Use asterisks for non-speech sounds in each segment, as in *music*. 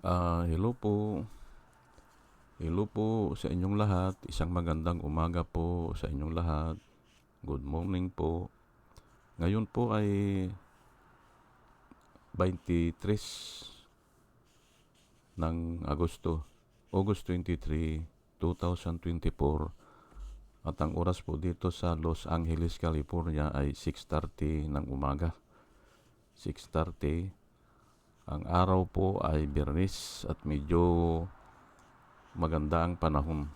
Ah, hello po. Hello po sa inyong lahat. Isang magandang umaga po sa inyong lahat. Good morning po. Ngayon po ay 23 ng Agosto, August 23, 2024. At ang oras po dito sa Los Angeles, California ay 6.30 ng umaga. 6.30 ang araw po ay Bernis at medyo maganda ang panahon.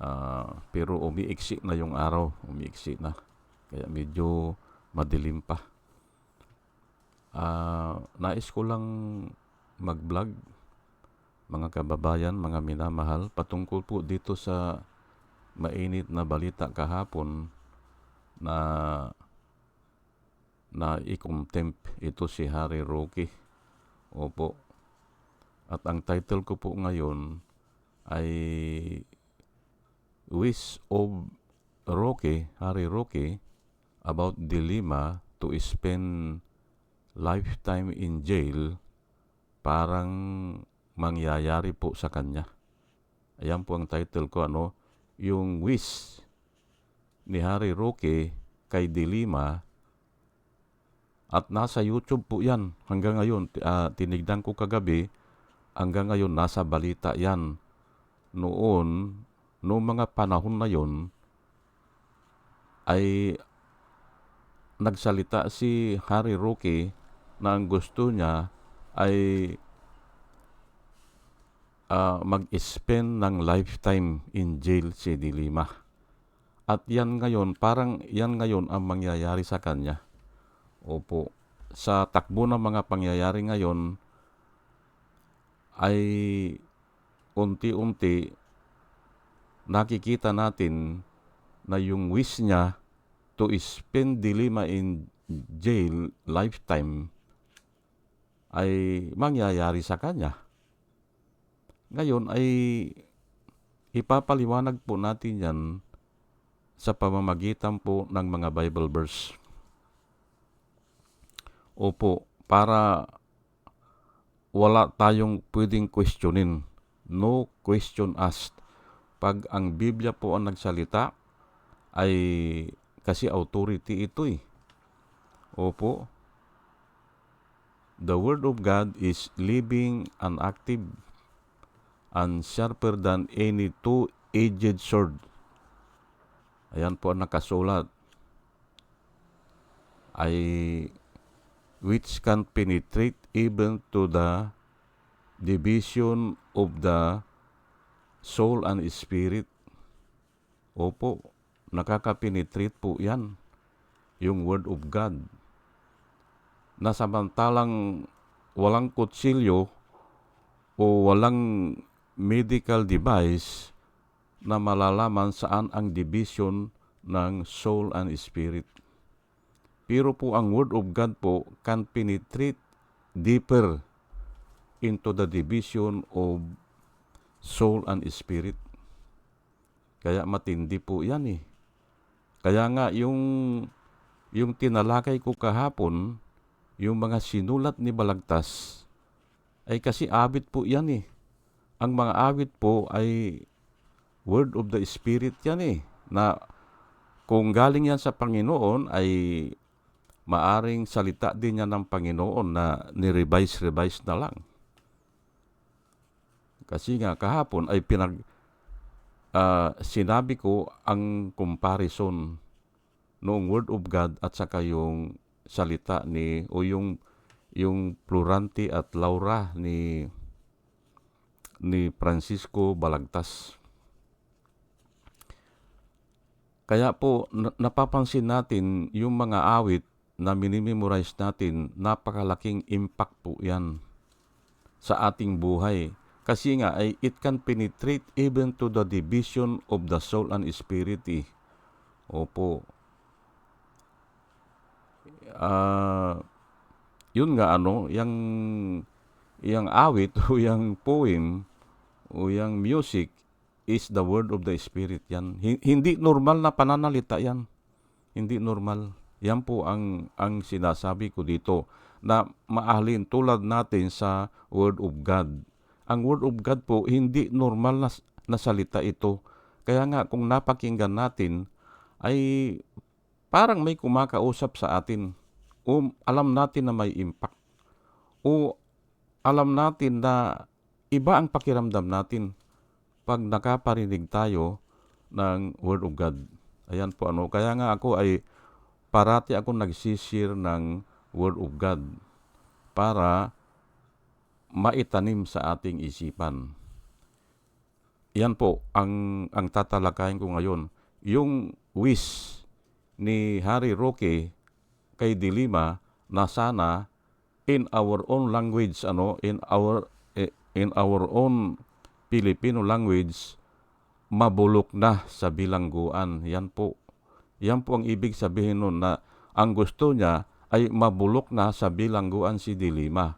Ah, pero umiiksi na yung araw, umiiksi na. Kaya medyo madilim pa. Ah, nais ko lang mag-vlog mga kababayan, mga minamahal patungkol po dito sa mainit na balita kahapon na na i-contempt ito si Harry Roque. Opo. At ang title ko po ngayon ay Wish of Roque, Harry Roque, about dilemma to spend lifetime in jail parang mangyayari po sa kanya. Ayan po ang title ko, ano, yung wish ni Harry Roque kay Dilima at nasa YouTube po yan hanggang ngayon. Uh, tinignan ko kagabi, hanggang ngayon nasa balita yan. Noon, noong mga panahon na yon ay nagsalita si Harry Roque na ang gusto niya ay uh, mag-spend ng lifetime in jail si Dilima. At yan ngayon, parang yan ngayon ang mangyayari sa kanya. Opo. Sa takbo ng mga pangyayari ngayon ay unti-unti nakikita natin na yung wish niya to spend Dilima in jail lifetime ay mangyayari sa kanya. Ngayon ay ipapaliwanag po natin yan sa pamamagitan po ng mga Bible verse. Opo, para wala tayong pwedeng questionin. No question asked. Pag ang Biblia po ang nagsalita, ay kasi authority ito eh. Opo. The Word of God is living and active and sharper than any two-edged sword. Ayan po ang nakasulat. Ay which can penetrate even to the division of the soul and spirit. Opo, nakaka-penetrate po yan, yung Word of God. Na samantalang walang kutsilyo o walang medical device na malalaman saan ang division ng soul and spirit. Pero po ang Word of God po can penetrate deeper into the division of soul and spirit. Kaya matindi po yan eh. Kaya nga yung, yung tinalakay ko kahapon, yung mga sinulat ni Balagtas, ay kasi awit po yan eh. Ang mga awit po ay word of the Spirit yan eh. Na kung galing yan sa Panginoon ay maaring salita din niya ng Panginoon na ni-revise-revise na lang. Kasi nga kahapon ay pinag uh, sinabi ko ang comparison noong Word of God at saka yung salita ni o yung yung Plurante at Laura ni ni Francisco Balagtas. Kaya po napapansin natin yung mga awit na minimemorize natin, napakalaking impact po yan sa ating buhay. Kasi nga ay it can penetrate even to the division of the soul and spirit. Eh. Opo. Uh, yun nga ano, yung, yung awit o yung poem o yung music is the word of the spirit yan. Hindi normal na pananalita yan. Hindi normal. Yan po ang, ang sinasabi ko dito na mahalin tulad natin sa Word of God. Ang Word of God po, hindi normal na, na salita ito. Kaya nga, kung napakinggan natin, ay parang may kumakausap sa atin. O alam natin na may impact. O alam natin na iba ang pakiramdam natin pag nakaparinig tayo ng Word of God. Ayan po ano. Kaya nga ako ay parati ako nagsishare ng Word of God para maitanim sa ating isipan. Yan po ang ang tatalakayin ko ngayon. Yung wish ni Harry Roque kay Dilima na sana in our own language ano in our eh, in our own Filipino language mabulok na sa bilangguan. Yan po. Yan po ang ibig sabihin nun na ang gusto niya ay mabulok na sa bilangguan si Dilima.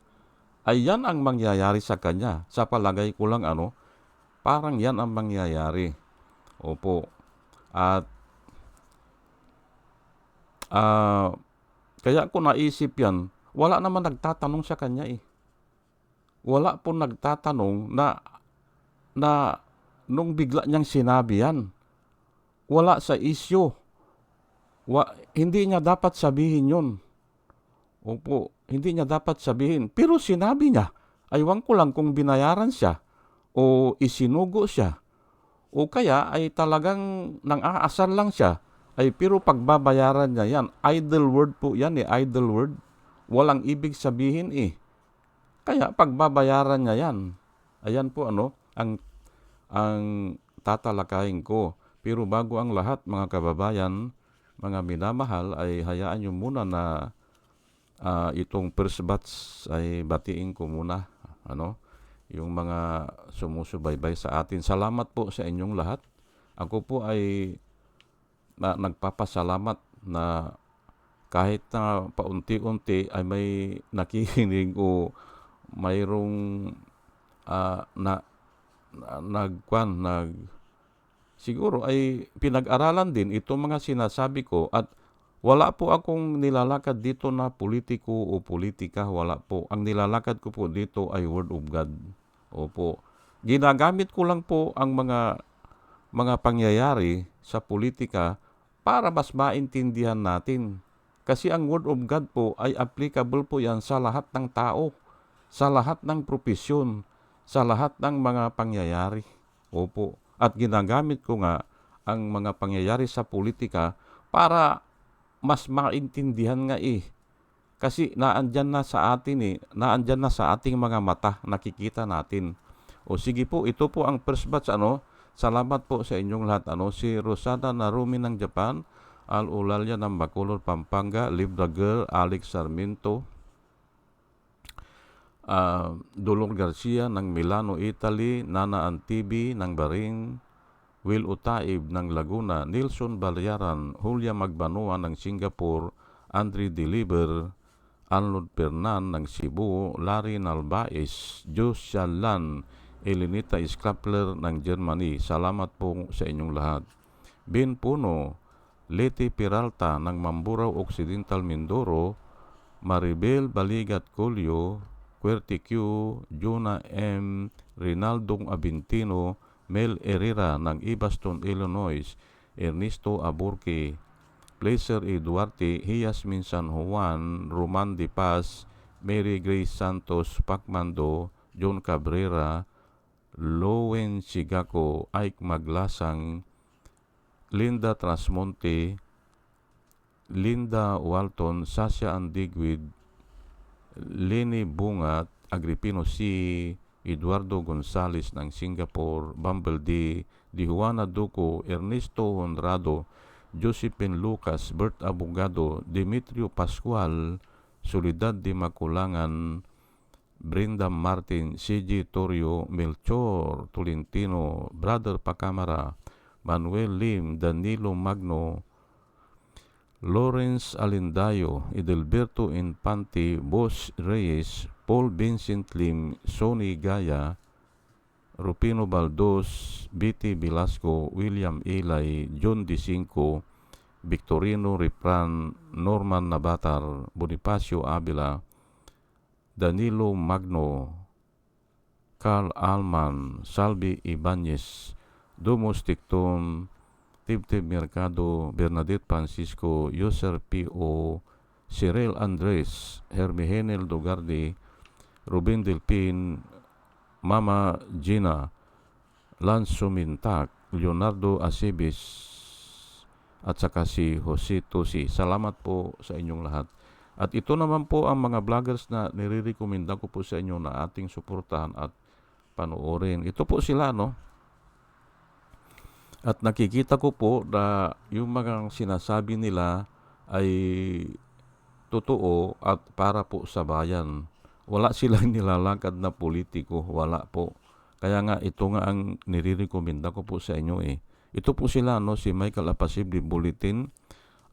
Ay yan ang mangyayari sa kanya. Sa palagay ko lang ano, parang yan ang mangyayari. Opo. At ah kaya ko naisip yan, wala naman nagtatanong sa kanya eh. Wala po nagtatanong na na nung bigla niyang sinabi yan, wala sa isyo. Wa, hindi niya dapat sabihin yun. Opo, hindi niya dapat sabihin. Pero sinabi niya, aywan ko lang kung binayaran siya o isinugo siya o kaya ay talagang nang aasar lang siya ay pero pagbabayaran niya yan, idle word po yan eh, idle word. Walang ibig sabihin eh. Kaya pagbabayaran niya yan. Ayan po ano, ang ang tatalakayin ko. Pero bago ang lahat mga kababayan, mga minamahal ay hayaan niyo muna na uh, itong first batch ay batiin ko muna. Ano? Yung mga sumusubaybay sa atin. Salamat po sa inyong lahat. Ako po ay na, nagpapasalamat na kahit na paunti-unti ay may nakikinig o mayroong uh, na, na nagkwan nag siguro ay pinag-aralan din itong mga sinasabi ko at wala po akong nilalakad dito na politiko o politika, wala po. Ang nilalakad ko po dito ay Word of God. Opo. Ginagamit ko lang po ang mga mga pangyayari sa politika para mas maintindihan natin. Kasi ang Word of God po ay applicable po yan sa lahat ng tao, sa lahat ng profesyon, sa lahat ng mga pangyayari. Opo. At ginagamit ko nga ang mga pangyayari sa politika para mas maintindihan nga eh. Kasi naandyan na sa atin eh, naandyan na sa ating mga mata, nakikita natin. O sige po, ito po ang first batch ano, Salamat po sa inyong lahat. Ano, si Rosana Narumi ng Japan, Al Ulalya ng Bacolod, Pampanga, Libra Girl, Alex Sarmiento, uh, Dolor Garcia ng Milano, Italy, Nana Antibi ng Baring, Will Utaib ng Laguna, Nilson Balyaran, Julia Magbanua ng Singapore, Andre Deliver, Arnold Pernan ng Cebu, Larry Nalbaez, Jos Lan, Elinita Skrapler ng Germany. Salamat po sa inyong lahat. Ben Puno, Leti Peralta ng Mamburao Occidental Mindoro, Maribel Baligat Colio, Querti Q, Juna M, Rinaldong Abintino, Mel Herrera ng Ibaston, Illinois, Ernesto Aburque, Placer E. Duarte, Hiasmin San Juan, Roman De Paz, Mary Grace Santos Pacmando, John Cabrera, Lowen Sigako, Ike Maglasang, Linda Trasmonte, Linda Walton, Sasha Andigwid, Lenny Bungat, Agripino C., Eduardo Gonzales ng Singapore, Bumble D., Di Juana Duco, Ernesto Honrado, Josephine Lucas, Bert Abogado, Demetrio Pascual, Solidad de Maculangan, Brenda Martin, CG Torio, Melchor Tolentino, Brother Pacamara, Manuel Lim, Danilo Magno, Lawrence Alindayo, Edelberto Infante, Boss Reyes, Paul Vincent Lim, Sonny Gaya, Rupino Baldos, BT Velasco, William Ilay, John D. Cinco, Victorino Ripran, Norman Nabatar, Bonifacio Avila, Danilo Magno, Carl Alman, Salvi Ibanez, Dumus Ticton, Tibtib Mercado, Bernadette Francisco, User P.O., Cyril Andres, Hermihenel Dogardi, Ruben Delpin, Mama Gina, Lance Sumintak, Leonardo Acebis, at saka si Jose Tosi. Salamat po sa inyong lahat. At ito naman po ang mga vloggers na nire-recommenda ko po sa inyo na ating suportahan at panoorin. Ito po sila, no? At nakikita ko po na yung mga sinasabi nila ay totoo at para po sa bayan. Wala *laughs* silang nilalakad na politiko, wala po. Kaya nga ito nga ang nire-recommenda ko po sa inyo eh. Ito po sila no si Michael Apasibli Bulletin,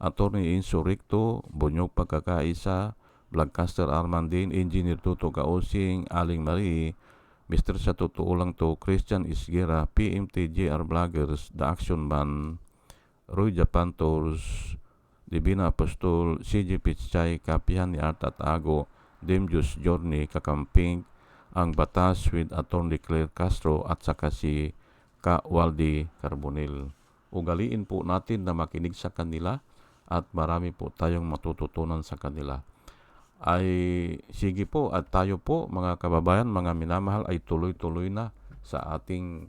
Attorney Insurrecto, Bonyog Pagkakaisa, Vlogcaster Armandin, Engineer Tuto Kaosing, Aling Marie, Mr. Sa Totoo Lang To, Christian Isgera, PMTJR Vloggers, The Action Man, Roy Japan Tours, Divina Apostol, CJ Pichay, Kapihan ni Art at Ago, Demjus Journey, Kakamping, ang Batas with Attorney Claire Castro at saka si Ka Waldi Carbonil. Ugaliin po natin na makinig sa kanila at marami po tayong matututunan sa kanila. Ay sige po at tayo po mga kababayan, mga minamahal ay tuloy-tuloy na sa ating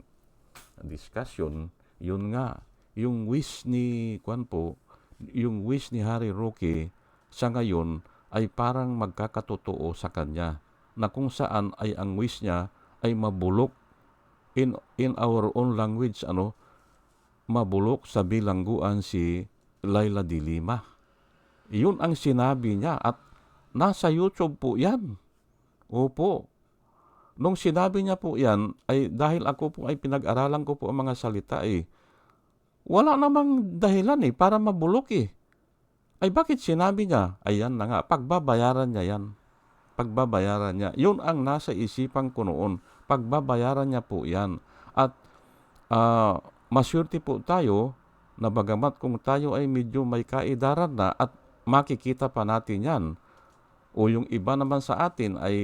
discussion. Yun nga, yung wish ni Kwan po, yung wish ni Harry Roque sa ngayon ay parang magkakatotoo sa kanya na kung saan ay ang wish niya ay mabulok in in our own language ano mabulok sa bilangguan si Laila de Lima. Iyon ang sinabi niya at nasa YouTube po 'yan. Opo. Nung sinabi niya po 'yan ay dahil ako po ay pinag-aralan ko po ang mga salita eh. Wala namang dahilan eh para mabulok eh. Ay bakit sinabi niya? Ayan na nga, pagbabayaran niya yan. Pagbabayaran niya. Yun ang nasa isipan ko noon. Pagbabayaran niya po yan. At uh, masyurti po tayo na bagamat kung tayo ay medyo may kaidaran na at makikita pa natin yan. O yung iba naman sa atin ay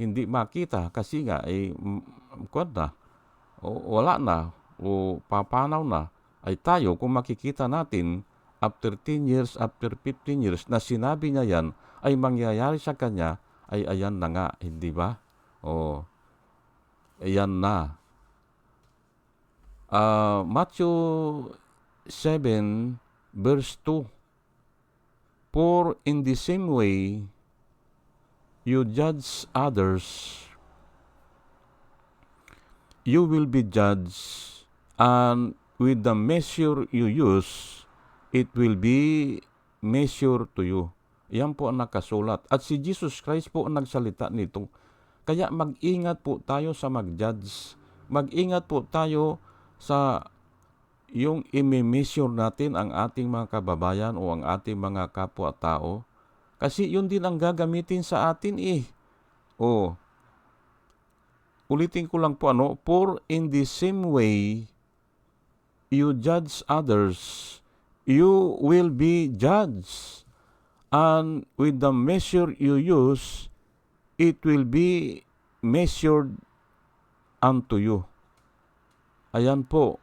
hindi makita kasi nga ay kuwan na, o wala na, o papanaw na ay tayo kung makikita natin after 10 years, after 15 years na sinabi niya yan ay mangyayari sa kanya ay ayan na nga, hindi ba? O, ayan na. Uh, Matthew 7 verse 2 For in the same way you judge others, you will be judged, and with the measure you use, it will be measured to you. Yan po ang nakasulat. At si Jesus Christ po ang nagsalita nito. Kaya mag-ingat po tayo sa mag-judge. Mag-ingat po tayo sa yung imi-measure natin ang ating mga kababayan o ang ating mga kapwa-tao. Kasi yun din ang gagamitin sa atin eh. O, ulitin ko lang po ano, for in the same way you judge others, you will be judged. And with the measure you use, it will be measured unto you. Ayan po.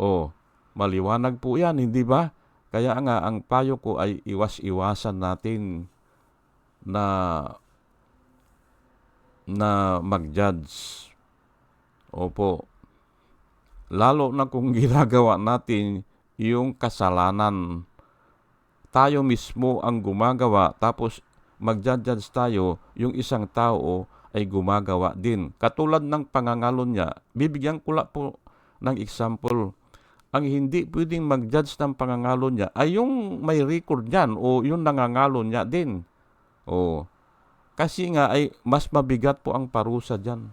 Oh, maliwanag po yan, hindi ba? Kaya nga, ang payo ko ay iwas-iwasan natin na na mag-judge. Opo. Lalo na kung *laughs* ginagawa natin yung kasalanan tayo mismo ang gumagawa tapos magja-judge tayo yung isang tao ay gumagawa din. Katulad ng pangangalon niya, bibigyan ko lang po ng example. Ang hindi pwedeng mag-judge ng pangangalon niya ay yung may record niyan o yung nangangalon niya din. O, kasi nga ay mas mabigat po ang parusa diyan.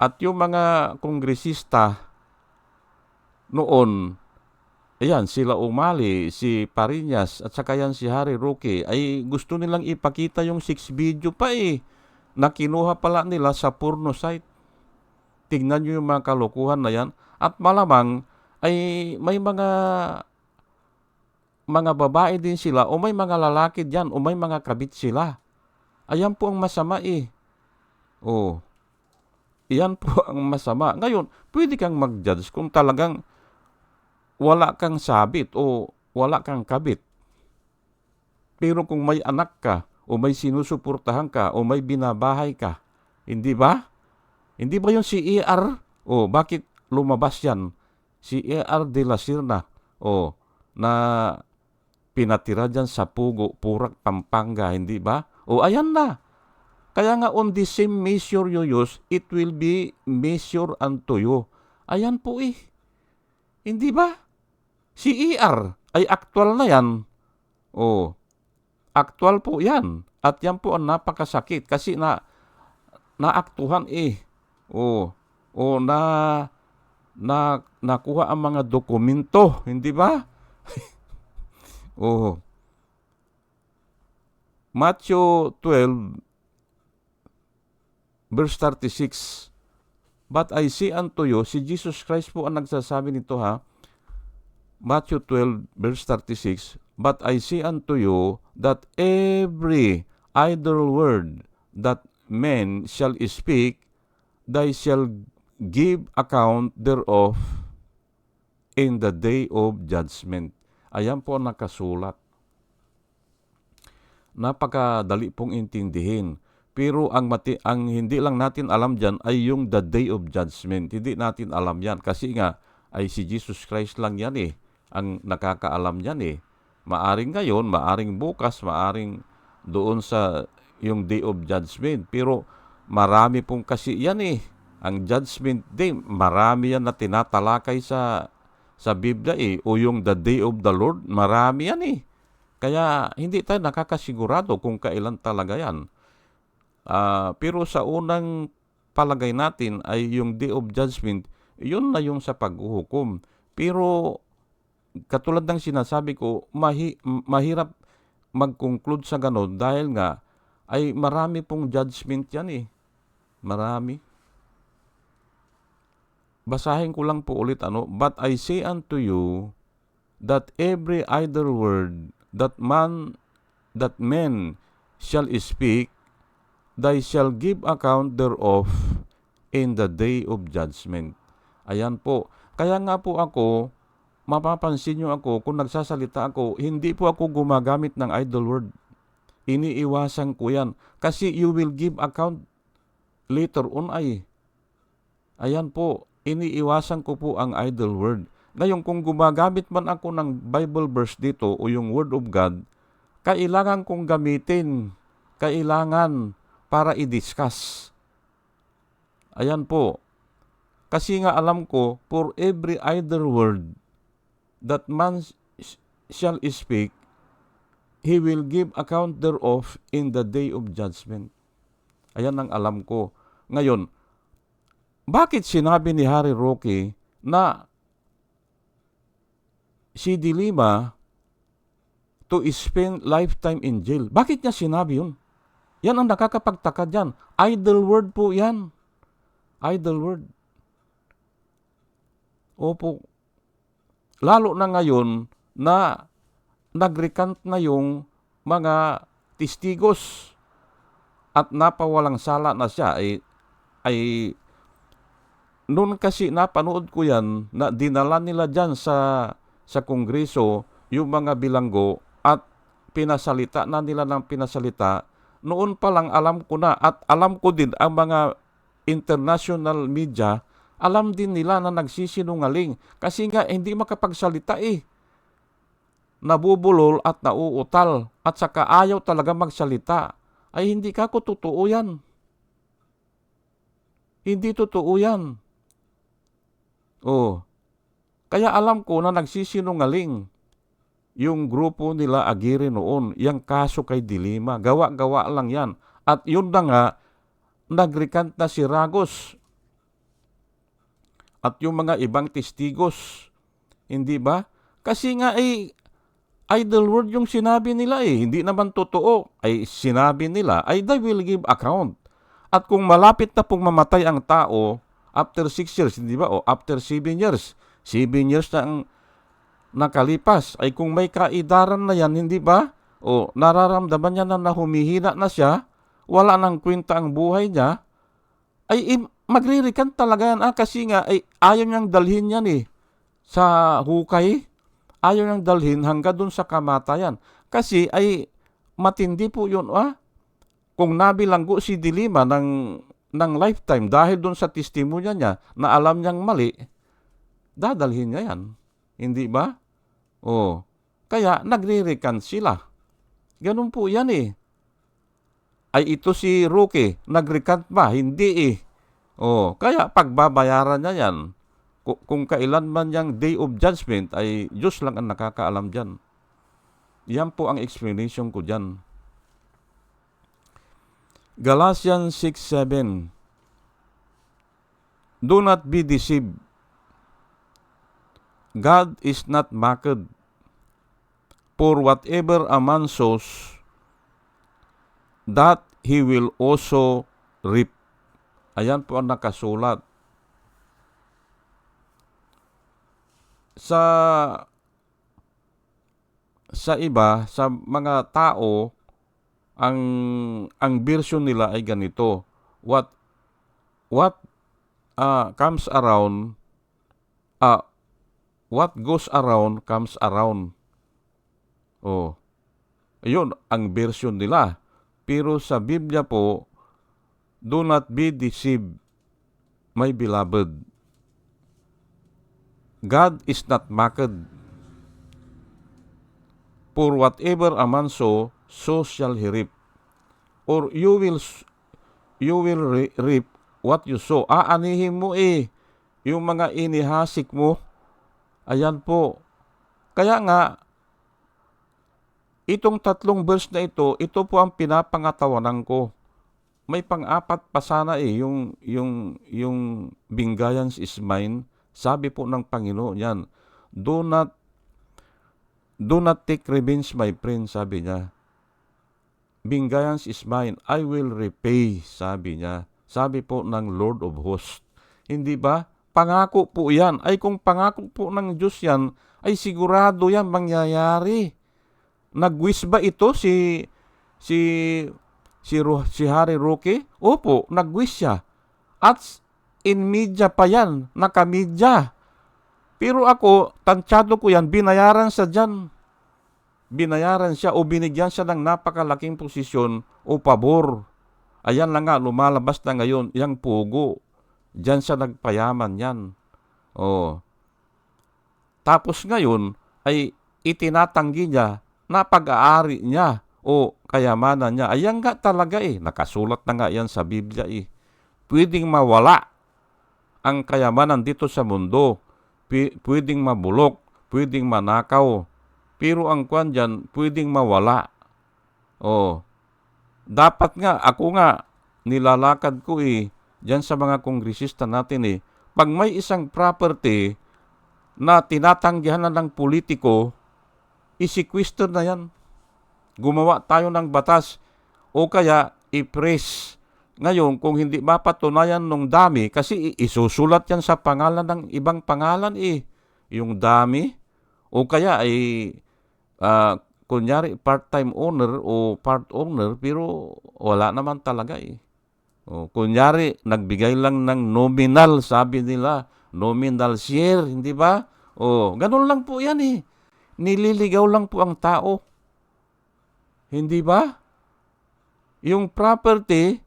At yung mga kongresista noon, Ayan, sila Umali, si Parinas, at saka yan si Harry Roque, ay gusto nilang ipakita yung 6 video pa eh, na kinuha pala nila sa porno site. Tingnan nyo yung mga kalokohan na yan, at malamang ay may mga mga babae din sila o may mga lalaki diyan o may mga kabit sila. Ayan po ang masama eh. Oh. Iyan po *laughs* ang masama. Ngayon, pwede kang mag-judge kung talagang wala kang sabit o wala kang kabit. Pero kung may anak ka o may sinusuportahan ka o may binabahay ka, hindi ba? Hindi ba yung si ER? O bakit lumabas yan? Si ER de la Sirna o na pinatira dyan sa Pugo, Purak, Pampanga, hindi ba? O ayan na. Kaya nga on the same measure you use, it will be measure unto you. Ayan po eh. Hindi ba? Si ER ay actual na yan. O, actual po yan. At yan po ang napakasakit kasi na naaktuhan eh. O, o na na nakuha ang mga dokumento, hindi ba? *laughs* o Matthew 12 verse 36 But I say unto you, si Jesus Christ po ang nagsasabi nito ha, Matthew 12 verse 36, But I say unto you that every idle word that men shall speak, they shall give account thereof in the day of judgment. Ayan po ang nakasulat. Napakadali pong intindihin. Pero ang, mati, ang hindi lang natin alam dyan ay yung the day of judgment. Hindi natin alam yan. Kasi nga, ay si Jesus Christ lang yan eh. Ang nakakaalam yan eh. Maaring ngayon, maaring bukas, maaring doon sa yung day of judgment. Pero marami pong kasi yan eh. Ang judgment day, marami yan na tinatalakay sa sa Biblia eh. O yung the day of the Lord, marami yan eh. Kaya hindi tayo nakakasigurado kung kailan talaga yan. Uh, pero sa unang palagay natin ay yung day of judgment, yun na yung sa paghuhukom. Pero katulad ng sinasabi ko, mahi, mahirap mag-conclude sa ganun dahil nga ay marami pong judgment yan eh. Marami. Basahin ko lang po ulit ano, But I say unto you that every idle word that man that men shall speak they shall give account thereof in the day of judgment. Ayan po. Kaya nga po ako, mapapansin nyo ako, kung nagsasalita ako, hindi po ako gumagamit ng idle word. Iniiwasan ko yan. Kasi you will give account later on ay. Ayan po, iniiwasan ko po ang idle word. Ngayon, kung gumagamit man ako ng Bible verse dito o yung Word of God, kailangan kong gamitin. Kailangan para i-discuss. Ayan po. Kasi nga alam ko, for every idle word that man shall speak, he will give account thereof in the day of judgment. Ayan ang alam ko. Ngayon, bakit sinabi ni Harry Roque na si Dilima to spend lifetime in jail? Bakit niya sinabi yun? Yan ang nakakapagtaka dyan. Idle word po yan. Idle word. Opo. Lalo na ngayon na nagrecant na yung mga testigos at napawalang sala na siya ay ay noon kasi napanood ko yan na dinala nila dyan sa sa kongreso yung mga bilanggo at pinasalita na nila ng pinasalita noon pa lang alam ko na at alam ko din ang mga international media, alam din nila na nagsisinungaling kasi nga hindi makapagsalita eh. Nabubulol at nauutal at saka ayaw talaga magsalita. Ay hindi ka ko totoo yan. Hindi totoo yan. Oh. Kaya alam ko na nagsisinungaling yung grupo nila Agiri noon, yung kaso kay Dilima, gawa-gawa lang yan. At yun na nga, nagrecant na si Ragos at yung mga ibang testigos. Hindi ba? Kasi nga ay idle word yung sinabi nila eh. Hindi naman totoo. Ay sinabi nila ay they will give account. At kung malapit na pong mamatay ang tao after 6 years, hindi ba? O after 7 years, Seven years na ang nakalipas. Ay kung may kaidaran na yan, hindi ba? O nararamdaman niya na, na humihina na siya, wala nang kwenta ang buhay niya, ay magririkan talaga yan. Ah, kasi nga, ay ayaw niyang dalhin yan eh. Sa hukay, ayaw niyang dalhin hanggang dun sa kamatayan. Kasi ay matindi po yun ah. Kung nabilanggo si Dilima ng, ng lifetime dahil dun sa testimonya niya na alam niyang mali, dadalhin niya yan. Hindi ba? Oh. Kaya nagre-recant sila. Ganun po yan eh. Ay ito si Rookie, nag-recant ba? Hindi eh. Oh, kaya pagbabayaran niya yan. Ku- Kung kailan man yung day of judgment ay Diyos lang ang nakakaalam dyan. Yan po ang explanation ko dyan. Galatians 6.7 Do not be deceived. God is not mocked. For whatever a man sows, that he will also reap. Ayan po ang nakasulat. Sa sa iba, sa mga tao, ang ang version nila ay ganito. What what uh, comes around uh, what goes around comes around. Oh. Ayun ang version nila. Pero sa Biblia po, do not be deceived, my beloved. God is not mocked. For whatever a man sow, so shall he reap. Or you will you will re- reap what you sow. Aanihin mo eh yung mga inihasik mo. Ayan po. Kaya nga, itong tatlong verse na ito, ito po ang pinapangatawanan ko. May pang-apat pa sana eh, yung, yung, yung Bingayans is mine. Sabi po ng Panginoon yan, do not, do not take revenge my friend, sabi niya. Bingayans is mine, I will repay, sabi niya. Sabi po ng Lord of Hosts. Hindi ba? Pangako po yan. Ay kung pangako po ng Diyos yan, ay sigurado yan mangyayari. Nagwis ba ito si si si, si Harry Roque? Opo, nagwis siya. At in media pa yan, nakamidya. Pero ako, tansyado ko yan, binayaran sa dyan. Binayaran siya o binigyan siya ng napakalaking posisyon o pabor. Ayan lang nga, lumalabas na ngayon, yung pugo. Diyan siya nagpayaman yan. Oh. Tapos ngayon, ay itinatanggi niya na pag-aari niya o kayamanan niya. Ayan nga talaga eh. Nakasulat na nga yan sa Biblia eh. Pwedeng mawala ang kayamanan dito sa mundo. Pwedeng mabulok, pwedeng manakaw. Pero ang kwan dyan, pwedeng mawala. Oh. Dapat nga, ako nga, nilalakad ko eh, dyan sa mga kongresista natin eh, pag may isang property na tinatanggihan na ng politiko, isikwister na yan. Gumawa tayo ng batas o kaya i-press. Ngayon, kung hindi mapatunayan nung dami, kasi isusulat yan sa pangalan ng ibang pangalan eh. Yung dami. O kaya ay, ah, kunyari, part-time owner o part owner, pero wala naman talaga eh. O, kunyari, nagbigay lang ng nominal, sabi nila, nominal share, hindi ba? O, ganun lang po yan eh. Nililigaw lang po ang tao. Hindi ba? Yung property,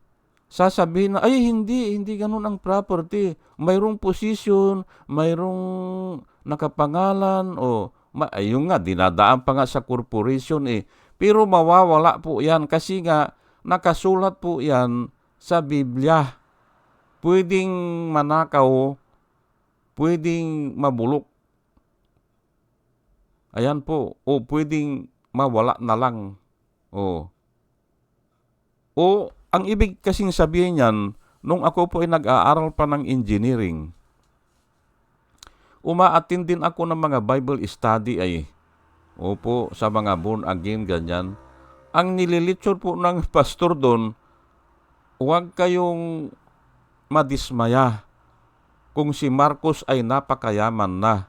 sasabihin na, ay hindi, hindi ganun ang property. Mayroong position, mayroong nakapangalan, o, ma, ayun nga, dinadaan pa nga sa corporation eh. Pero mawawala po yan kasi nga, nakasulat po yan sa Biblia. Pwedeng manakaw, pwedeng mabulok. Ayan po, o pwedeng mawala na lang. O. O, ang ibig kasing sabihin niyan, nung ako po ay nag-aaral pa ng engineering, umaatin din ako ng mga Bible study ay, opo, sa mga born again, ganyan. Ang nililitsure po ng *laughs* pastor doon, huwag kayong madismaya kung si Marcos ay napakayaman na.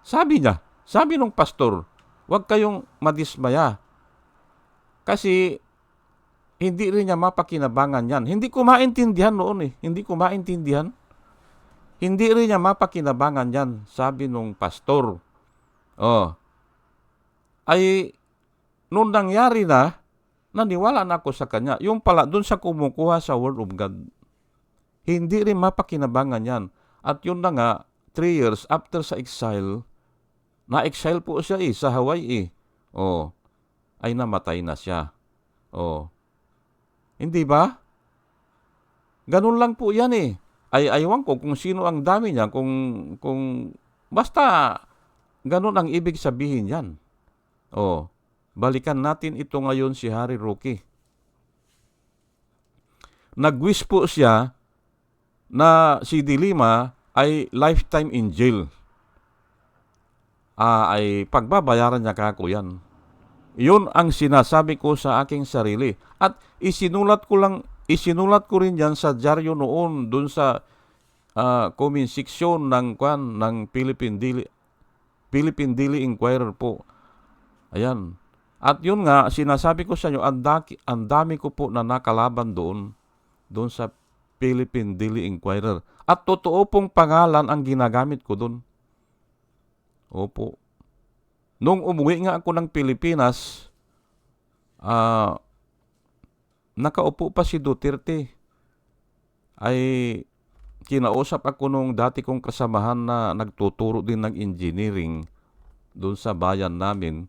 Sabi niya, sabi ng pastor, huwag kayong madismaya. Kasi hindi rin niya mapakinabangan yan. Hindi ko maintindihan noon eh. Hindi ko maintindihan. Hindi rin niya mapakinabangan yan, sabi nung pastor. Oh. Ay, nung nangyari na, naniwala na ako sa kanya. Yung pala, dun sa kumukuha sa Word of God, hindi rin mapakinabangan yan. At yun na nga, three years after sa exile, na-exile po siya eh, sa Hawaii eh. Oh, ay namatay na siya. Oh. Hindi ba? Ganun lang po yan eh. Ay aywan ko kung sino ang dami niya, kung, kung, basta, ganun ang ibig sabihin yan. Oh, balikan natin ito ngayon si Harry Roque. Nagwish po siya na si Dilima ay lifetime in jail. Ah, ay pagbabayaran niya kako yan. Yun ang sinasabi ko sa aking sarili. At isinulat ko lang, isinulat ko rin yan sa dyaryo noon dun sa ah, comment section ng kwan ng Philippine Daily Philippine Daily Inquirer po. Ayan. At yun nga, sinasabi ko sa inyo, ang, dami ko po na nakalaban doon, doon sa Philippine Daily Inquirer. At totoo pong pangalan ang ginagamit ko doon. Opo. Nung umuwi nga ako ng Pilipinas, ah, nakaupo pa si Duterte. Ay, kinausap ako nung dati kong kasamahan na nagtuturo din ng engineering doon sa bayan namin.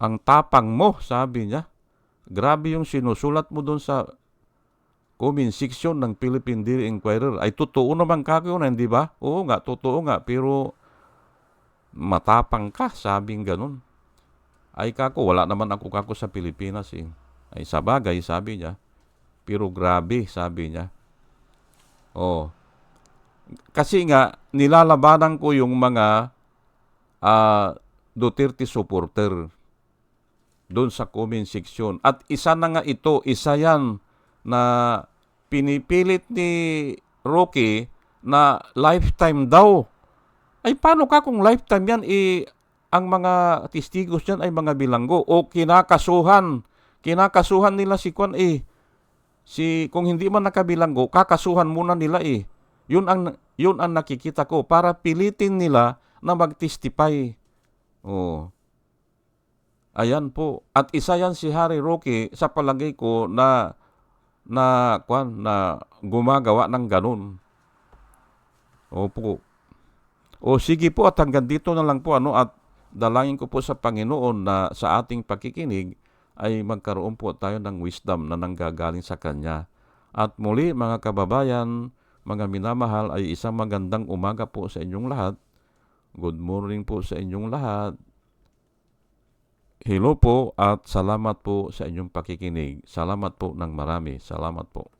Ang tapang mo, sabi niya. Grabe yung sinusulat mo doon sa comment section ng Philippine Daily Inquirer. Ay, totoo naman kako yun, hindi ba? Oo nga, totoo nga. Pero matapang ka, sabing ganun. Ay kako, wala naman ako kako sa Pilipinas eh. Ay sabagay, sabi niya. Pero grabe, sabi niya. Oh. Kasi nga, nilalabanan ko yung mga ah, Duterte supporter doon sa comment section. At isa na nga ito, isa yan na pinipilit ni Rocky na lifetime daw. Ay paano ka kung lifetime yan, eh, ang mga testigos yan ay mga bilanggo o kinakasuhan. Kinakasuhan nila si Kwan eh. Si, kung hindi man nakabilanggo, kakasuhan muna nila eh. Yun ang, yun ang nakikita ko para pilitin nila na mag-testify. Oh. Ayan po. At isa yan si Harry Roque sa palagay ko na na kwan na gumagawa ng ganun. Opo. O sige po at hanggang dito na lang po ano at dalangin ko po sa Panginoon na sa ating pakikinig ay magkaroon po tayo ng wisdom na nanggagaling sa Kanya. At muli mga kababayan, mga minamahal ay isang magandang umaga po sa inyong lahat. Good morning po sa inyong lahat. Hello po at salamat po sa inyong pakikinig. Salamat po ng marami. Salamat po.